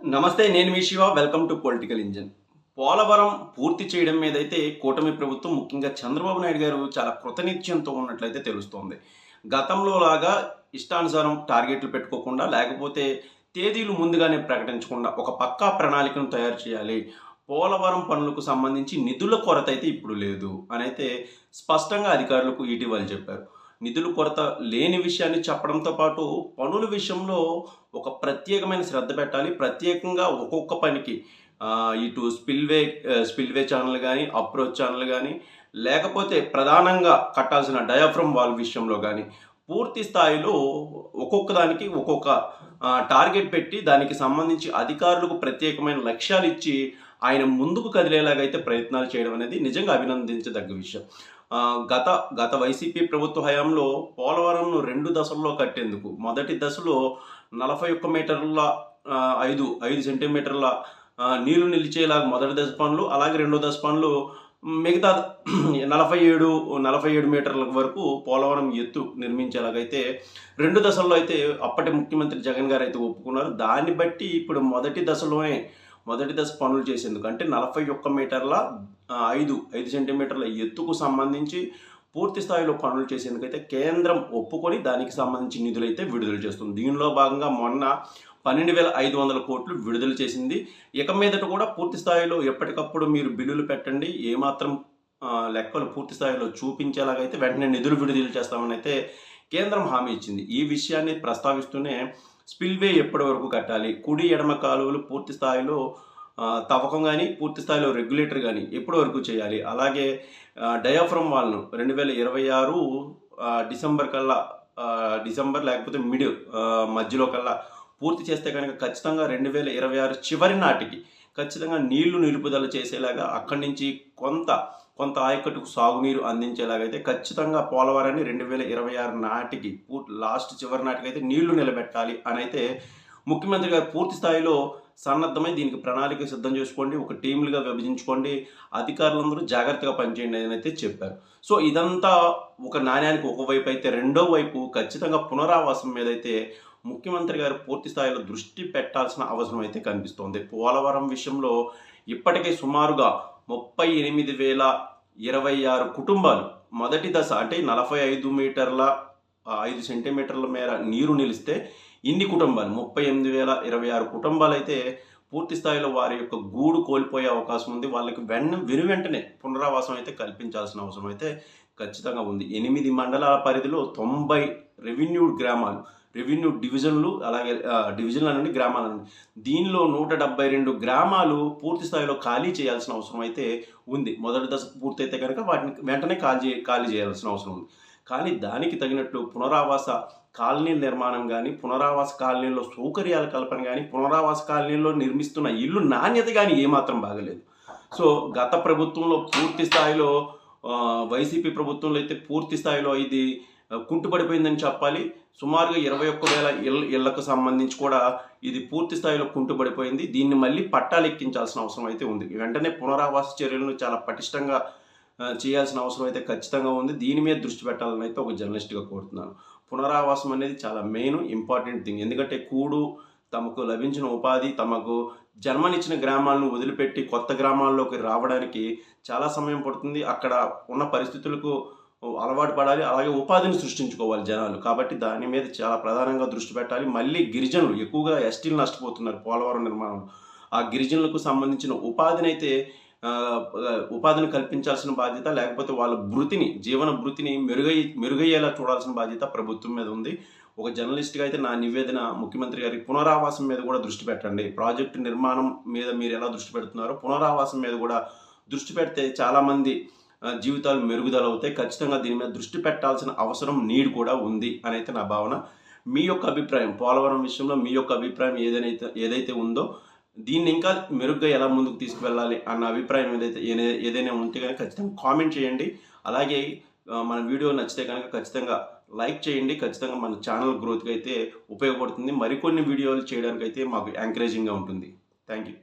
నమస్తే నేను మీ Shiva. Welcome to political engine Polavaram పూర్తి చేయడం మీద అయితే కూటమి ప్రభుత్వం ముఖ్యంగా చంద్రబాబు నాయుడు గారు చాలా కృతనిత్యంతో ఉన్నట్లయితే తెలుస్తోంది. గతంలో లాగా ఇష్టానుసారం టార్గెట్లు పెట్టుకోకుండా లేకపోతే తేదీలు ముందుగానే ప్రకటించకుండా ఒక పక్కా ప్రణాళికను తయారు చేయాలి. పోలవరం పనులకు సంబంధించి నిధుల కొరత అయితే ఇప్పుడు లేదు. అని అయితే స్పష్టంగా అధికారులకు ఇటీవల చెప్పారు. నిధుల కొరత లేని విషయాన్ని చెప్పడంతో పాటు పనుల విషయంలో ఒక ప్రత్యేకమైన శ్రద్ధ పెట్టాలి. ప్రత్యేకంగా ఒక్కొక్క పనికి ఇటు స్పిల్వే స్పిల్వే ఛానల్ కానీ అప్రోచ్ ఛానల్ కానీ లేకపోతే ప్రధానంగా కట్టాల్సిన డయాఫ్రమ్ వాల్ విషయంలో కానీ పూర్తి స్థాయిలో ఒక్కొక్క దానికి ఒక్కొక్క టార్గెట్ పెట్టి దానికి సంబంధించి అధికారులకు ప్రత్యేకమైన లక్ష్యాలు ఇచ్చి ఆయన ముందుకు కదిలేలాగైతే ప్రయత్నాలు చేయడం అనేది నిజంగా అభినందించదగ్గ విషయం. గత గత వైసీపీ ప్రభుత్వ హయాంలో పోలవరంను రెండు దశల్లో కట్టేందుకు. మొదటి దశలో నలభై ఒక్క మీటర్ల ఐదు ఐదు సెంటీమీటర్ల నీరు నీళ్ళు నిలిచేలాగా మొదటి దశ పనులు అలాగే రెండో దశ పనులు మిగతా నలభై ఏడు నలభై ఏడు మీటర్ల వరకు పోలవరం ఎత్తు నిర్మించేలాగైతే రెండు దశల్లో అయితే అప్పటి ముఖ్యమంత్రి జగన్ గారు అయితే ఒప్పుకున్నారు. దాన్ని బట్టి ఇప్పుడు మొదటి దశలోనే మొదటి దశ పనులు చేసేందుకు. అంటే నలభై ఒక్క మీటర్ల ఐదు ఐదు సెంటీమీటర్ల ఎత్తుకు సంబంధించి పూర్తి స్థాయిలో పనులు చేసేందుకైతే కేంద్రం ఒప్పుకొని దానికి సంబంధించి నిధులైతే విడుదల చేస్తుంది. దీనిలో భాగంగా మొన్న పన్నెండు వేల ఐదు వందల కోట్లు విడుదల చేసింది. ఇక మీదట కూడా పూర్తి స్థాయిలో ఎప్పటికప్పుడు మీరు బిల్లులు పెట్టండి. ఏమాత్రం లెక్కలు పూర్తి స్థాయిలో చూపించేలాగైతే వెంటనే నిధులు విడుదల చేస్తామని అయితే కేంద్రం హామీ ఇచ్చింది. ఈ విషయాన్ని ప్రస్తావిస్తూనే స్పిల్వే ఎప్పటి వరకు కట్టాలి? కుడి ఎడమ కాలువలు పూర్తి స్థాయిలో తవ్వకం కానీ పూర్తి స్థాయిలో రెగ్యులేటర్ కానీ ఎప్పటి వరకు చేయాలి? అలాగే డయాఫ్రమ్ వాల్ను రెండు వేల ఇరవై ఆరు డిసెంబర్ కల్లా డిసెంబర్ లేకపోతే మిడ్ మధ్యలో కల్లా పూర్తి చేస్తే కనుక ఖచ్చితంగా రెండు వేల ఇరవై ఆరు చివరి నాటికి ఖచ్చితంగా నీళ్ళు నిలుపుదల చేసేలాగా అక్కడి నుంచి కొంత కొంత ఆయకట్టుకు సాగునీరు అందించేలాగైతే ఖచ్చితంగా పోలవరాన్ని రెండు వేల ఇరవై ఆరు నాటికి పూర్తి లాస్ట్ చివరి నాటికి అయితే నీళ్ళు నిలబెట్టాలి అని అయితే ముఖ్యమంత్రి గారు పూర్తి స్థాయిలో సన్నద్ధమై దీనికి ప్రణాళిక సిద్ధం చేసుకోండి ఒక టీములుగా విభజించుకోండి అధికారులందరూ జాగ్రత్తగా పనిచేయండి అని అయితే చెప్పారు. సో ఇదంతా ఒక నాణ్యానికి ఒకవైపు అయితే రెండో వైపు ఖచ్చితంగా పునరావాసం మీద అయితే ముఖ్యమంత్రి గారు పూర్తి స్థాయిలో దృష్టి పెట్టాల్సిన అవసరం అయితే కనిపిస్తోంది. పోలవరం విషయంలో ఇప్పటికే సుమారుగా ముప్పై ఎనిమిది వేల ఇరవై ఆరు కుటుంబాలు. మొదటి దశ అంటే నలభై ఐదు మీటర్ల ఐదు సెంటీమీటర్ల మేర నీరు నిలిస్తే ఇన్ని కుటుంబాలు. ముప్పై ఎనిమిది వేల ఇరవై ఆరు కుటుంబాలు అయితే పూర్తి స్థాయిలో వారి యొక్క గూడు కోల్పోయే అవకాశం ఉంది. వాళ్ళకి వెన్న వెను వెంటనే పునరావాసం అయితే కల్పించాల్సిన అవసరం అయితే ఖచ్చితంగా ఉంది. ఎనిమిది మండలాల పరిధిలో తొంభై రెవెన్యూడ్ గ్రామాలు. రెవెన్యూ డివిజన్లు అలాగే డివిజన్లు అనండి గ్రామాలు అనండి. దీనిలో నూట డెబ్బై రెండు గ్రామాలు పూర్తి స్థాయిలో ఖాళీ చేయాల్సిన అవసరం అయితే ఉంది. మొదటి దశ పూర్తయితే కనుక వాటిని వెంటనే ఖాళీ చే ఖాళీ చేయాల్సిన అవసరం ఉంది. కానీ దానికి తగినట్లు పునరావాస కాలనీల నిర్మాణం కానీ పునరావాస కాలనీల్లో సౌకర్యాల కల్పన కానీ పునరావాస కాలనీల్లో నిర్మిస్తున్న ఇల్లు నాణ్యత కానీ ఏమాత్రం బాగలేదు. సో గత ప్రభుత్వంలో పూర్తి స్థాయిలో వైసీపీ ప్రభుత్వంలో అయితే పూర్తి స్థాయిలో ఇది కుంటుపడిపోయిందని చెప్పాలి. సుమారుగా ఇరవై ఒక్క వేల ఇళ్ళ ఇళ్ళకు సంబంధించి కూడా ఇది పూర్తి స్థాయిలో కుంటుపడిపోయింది. దీన్ని మళ్ళీ పట్టాలు ఎక్కించాల్సిన అవసరం అయితే ఉంది. వెంటనే పునరావాస చర్యలను చాలా పటిష్టంగా చేయాల్సిన అవసరం అయితే ఖచ్చితంగా ఉంది. దీని మీద దృష్టి పెట్టాలని అయితే ఒక జర్నలిస్ట్గా కోరుతున్నాను. పునరావాసం అనేది చాలా మెయిన్ ఇంపార్టెంట్ థింగ్. ఎందుకంటే కూడు తమకు లభించిన ఉపాధి తమకు జన్మనిచ్చిన గ్రామాలను వదిలిపెట్టి కొత్త గ్రామాల్లోకి రావడానికి చాలా సమయం పడుతుంది. అక్కడ ఉన్న పరిస్థితులకు అలవాటు పడాలి అలాగే ఉపాధిని సృష్టించుకోవాలి జనాలు. కాబట్టి దాని మీద చాలా ప్రధానంగా దృష్టి పెట్టాలి. మళ్ళీ గిరిజనులు ఎక్కువగా ఎస్టీలు నష్టపోతున్నారు పోలవరం నిర్మాణంలో. ఆ గిరిజనులకు సంబంధించిన ఉపాధిని అయితే ఉపాధిని కల్పించాల్సిన బాధ్యత లేకపోతే వాళ్ళ భృతిని జీవన భృతిని మెరుగై మెరుగయ్యేలా చూడాల్సిన బాధ్యత ప్రభుత్వం మీద ఉంది. ఒక జర్నలిస్ట్గా అయితే నా నివేదన ముఖ్యమంత్రి గారి పునరావాసం మీద కూడా దృష్టి పెట్టండి. ప్రాజెక్టు నిర్మాణం మీద మీరు ఎలా దృష్టి పెడుతున్నారో పునరావాసం మీద కూడా దృష్టి పెడితే చాలామంది జీవితాలు మెరుగుదల అవుతాయి. ఖచ్చితంగా దీని మీద దృష్టి పెట్టాల్సిన అవసరం నీడ్ కూడా ఉంది అని అయితే నా భావన. మీ యొక్క అభిప్రాయం పోలవరం విషయంలో మీ యొక్క అభిప్రాయం ఏదైతే ఏదైతే ఉందో దీన్ని ఇంకా మెరుగ్గా ఎలా ముందుకు తీసుకువెళ్ళాలి అన్న అభిప్రాయం ఏదైతే ఏదైనా ఉంటే కనుక ఖచ్చితంగా కామెంట్ చేయండి. అలాగే మన వీడియో నచ్చితే కనుక ఖచ్చితంగా లైక్ చేయండి. ఖచ్చితంగా మన ఛానల్ గ్రోత్కి అయితే ఉపయోగపడుతుంది. మరికొన్ని వీడియోలు చేయడానికి అయితే మాకు ఎంకరేజింగ్గా ఉంటుంది. Thank you